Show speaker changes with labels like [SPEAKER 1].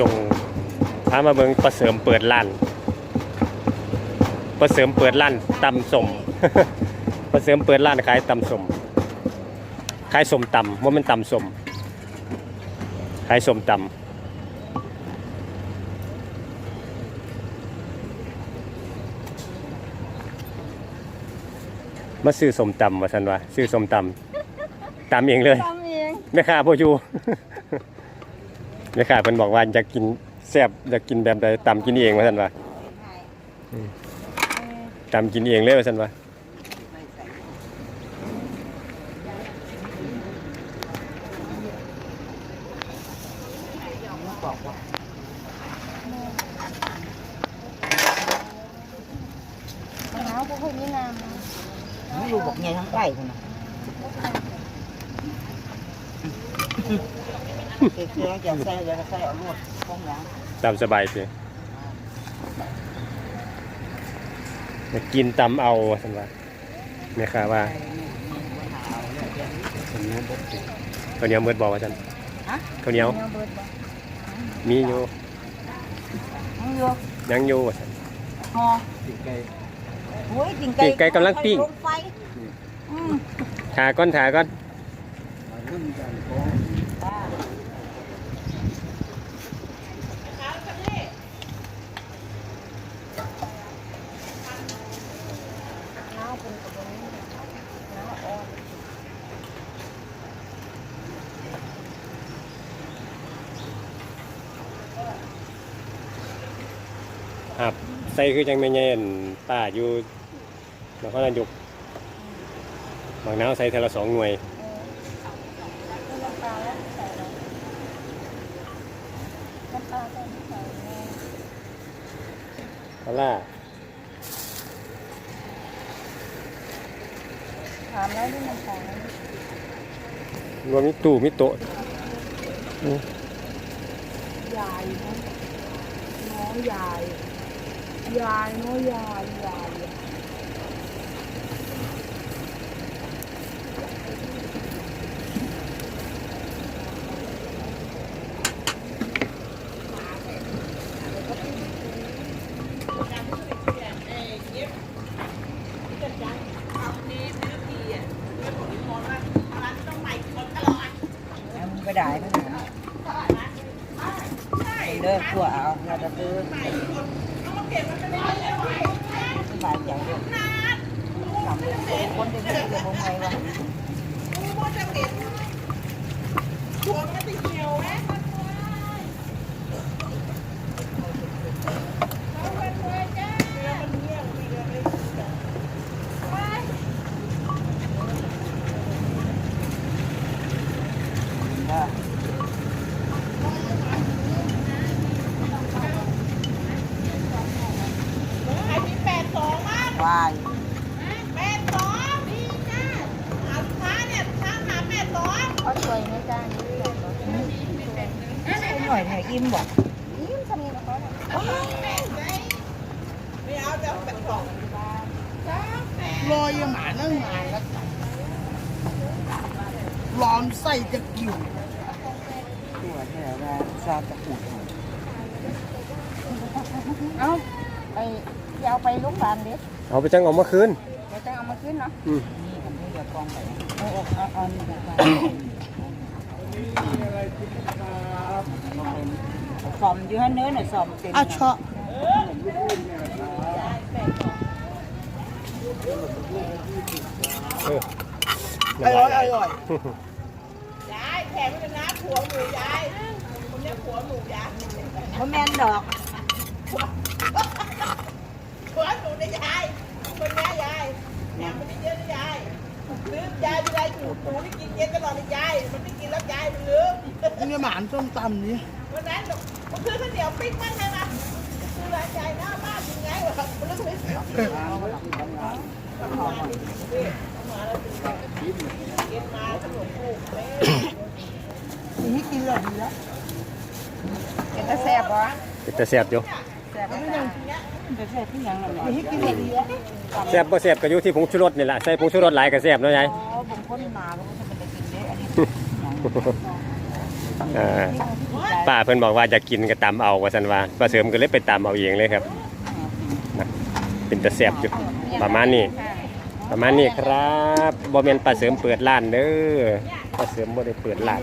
[SPEAKER 1] จงพามาเบิ่งประเสริมเปิดร้านประเสริมเปิดร้านตำสมประเสริมเปิดร้านขายตำสมขายสมตำว่ามันตำสมขายสมตำมาซื้อสมตำมาสันวะซื้อสมตำตำเองเลย
[SPEAKER 2] ทำเอง
[SPEAKER 1] แม่ค้าพ่ออยู่ แม่ค้าเพิ่นบอกว่าอยากกินแซ่บอยากกินแบบใดตำกินเองว่าซั่นว่าตำกินเองเลยว่าซั่นว่า
[SPEAKER 2] มะนาวพวกคนนี้น้ำนะ
[SPEAKER 3] ไม่รู้บอกไงทั้งไก่คนน่ะ เกลือจะใส่จะใส่เอาลวดพงหลัง
[SPEAKER 1] ตำสบายสิอยากกินตำเอาว่าซั่นว่าแม่ค้าว่าข้าวเหนียวมืดบอกว่าซั่นข้าวเหนียว
[SPEAKER 2] เนื้อเบิดบ่
[SPEAKER 1] มีอยู่
[SPEAKER 3] มึงอยู่
[SPEAKER 1] ยังอยู่ว่าซั่น
[SPEAKER 3] ฮอโอ้ยปิ่ง
[SPEAKER 1] ปิ้งไก่กำลังปิ้ง
[SPEAKER 3] ลไฟอืม
[SPEAKER 1] ทาก้อนทาก้อน
[SPEAKER 2] น้าวเป็นกระบวนนี้น้าวอ่อน
[SPEAKER 1] ครับใส่คือจังแม่ใหญ่อั่นป้าอยู่นครนายกบางนาวใส่เทอละสองหน่วย
[SPEAKER 2] น้ำปลาแล้วใส่เลยน้ำปลาใส่ใส่แม่
[SPEAKER 1] ปลาร้า
[SPEAKER 2] ถามแล้วที่มันของ
[SPEAKER 1] รวมมิตู้มิโต๊ะ
[SPEAKER 2] ยายนะน้องยายยายน้องยายยาย
[SPEAKER 3] เอามึงไปได้ก็ได้เลิ กขัวเอาเราจะซื้อสายใจด้วยทำเลยคนที่ไม่ได้เก็บวงไงวะ
[SPEAKER 4] ไอ้ที่แปดสองมั้ง
[SPEAKER 3] วาย
[SPEAKER 4] แปดสองนี่จ้าเอาลูกค้าเนี่ยช่างหาแปดสอง
[SPEAKER 2] เขาช่วยนะจ้านี่ใส่รถ
[SPEAKER 3] ใช่หน่อยเนี่ยอิ่มบอก
[SPEAKER 2] ยิ้มสนิทกับเขาเลย
[SPEAKER 4] ไม่เอาจะแปดสอง
[SPEAKER 5] รอยหมานั่งนานแล้วร้อนไส้จะกิ่ว
[SPEAKER 3] ตัวเนี่ยว่าซาจะปูด
[SPEAKER 2] เอ้าไปจะเอาไปโรงพยาบาลดิ
[SPEAKER 1] เอาไปจังเอามาคืน
[SPEAKER 2] เดี๋ยวจะเอามาขึ้นเนาะ
[SPEAKER 3] นี่ทำให้เดือดกองไปเอาเอาเอาเอานี่แบบสอมอยู่ให้เนื้อหน่อยสอมเต็ม
[SPEAKER 5] อาชะ
[SPEAKER 1] เออ
[SPEAKER 5] อร่อยอร่อย
[SPEAKER 4] ยายแถมไปเลยนะผัวหนูยายคนนี้ผัวหนูยาย
[SPEAKER 3] เพราะแม่นดอก
[SPEAKER 4] ผัวห นูนะยายคนนี้ยายแถมไปเยอะนะยายลืมยายเวลาอยู่หนูนี่กินเย็นตลอดเลยยาย มันไม่กินแล้วยายมันลืม
[SPEAKER 5] นี่หมานส้มตำนี้
[SPEAKER 4] วันนั้นผมซื้อข้าวเหนียวปิ้งบ้างไงมาซื้อร้านยายหน้าบ้านยังไงวะมันต้องไปซื้อกินมาขนมผูกแม่
[SPEAKER 5] นี่กินเลยดีแล้ว
[SPEAKER 2] เป็นตะแซ่บบ่
[SPEAKER 1] เป็นแต่แซ่บอยู่
[SPEAKER 2] แซ่บไม่ได้
[SPEAKER 3] จะใส่ที่ยังนั่น แหละ
[SPEAKER 5] นี่กินเลยดีแล้ว
[SPEAKER 1] แซ่บบ่แซ่บก็อยู่ที่ผงชูรสนี่แหละใส่ผงชูรสหลายก็แซ่บเนาะยาย
[SPEAKER 3] อ๋อบางคนมาบางคนจะเป็นกินเด้อันนี้
[SPEAKER 1] เอ่อป้าเพิ่นบอกว่าจะกินก็ตำเอาว่าซั่นว่าป้าเสริมก็เลยไปตำเอาเองเลยครับนะเป็นตะแซ่บอยู่ประมาณนี้ ประมาณนี้ครับบ่แม่นป้าเสริมเปิดร้านเด้อป้าเสริมบ่ได้เปิดร้าน